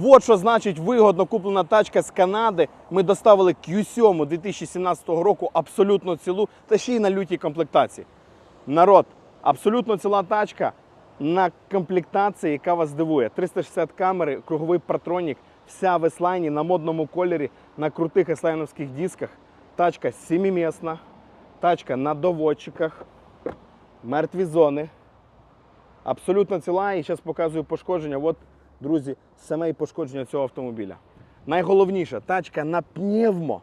Вот що значить вигодно куплена тачка з Канади. Ми доставили Q7 2017 року абсолютно цілу та ще й на лютій комплектації. Народ, абсолютно ціла тачка на комплектації, яка вас здивує. 360 камери, круговий партронік, вся в еслайні на модному кольорі, на крутих еслайновських дисках. Тачка сімимісна, тачка на доводчиках, мертві зони. Абсолютно ціла і зараз показую пошкодження. От, друзі, саме і пошкодження цього автомобіля. Найголовніше, тачка на пневмо,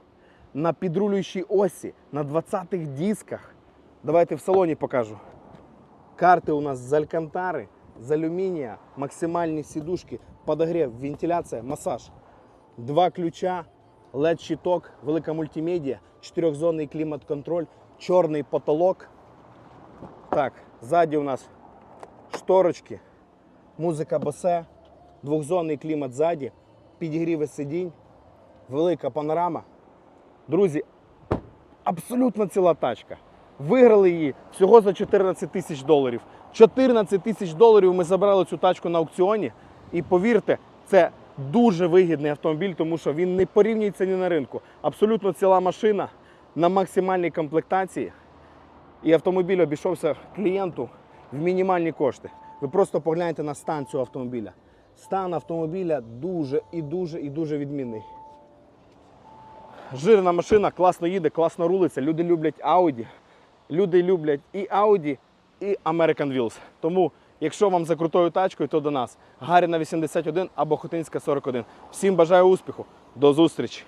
на підрулюючій осі, на 20-х дисках. Давайте в салоні покажу. Карти у нас з алькантари, з алюмінія, максимальні сідушки, подогрів, вентиляція, масаж. Два ключа, LED-щиток, велика мультимедіа, чотирьохзонний клімат-контроль, чорний потолок. Так, ззаді у нас шторочки, музика босе, двохзонний клімат ззаді, підігріви сидінь, велика панорама. Друзі, абсолютно ціла тачка. Виграли її всього за 14 тисяч доларів. 14 тисяч доларів ми забрали цю тачку на аукціоні. І повірте, це дуже вигідний автомобіль, тому що він не порівнюється ні на ринку. Абсолютно ціла машина на максимальній комплектації. І автомобіль обійшовся клієнту в мінімальні кошти. Ви просто погляньте на стан цього автомобіля. Стан автомобіля дуже і дуже і дуже відмінний. Жирна машина, класно їде, класно рулиться. Люди люблять Audi. Люди люблять і Audi, і American Wheels. Тому, якщо вам за крутою тачкою, то до нас. Гаріна 81 або Хотинська 41. Всім бажаю успіху. До зустрічі!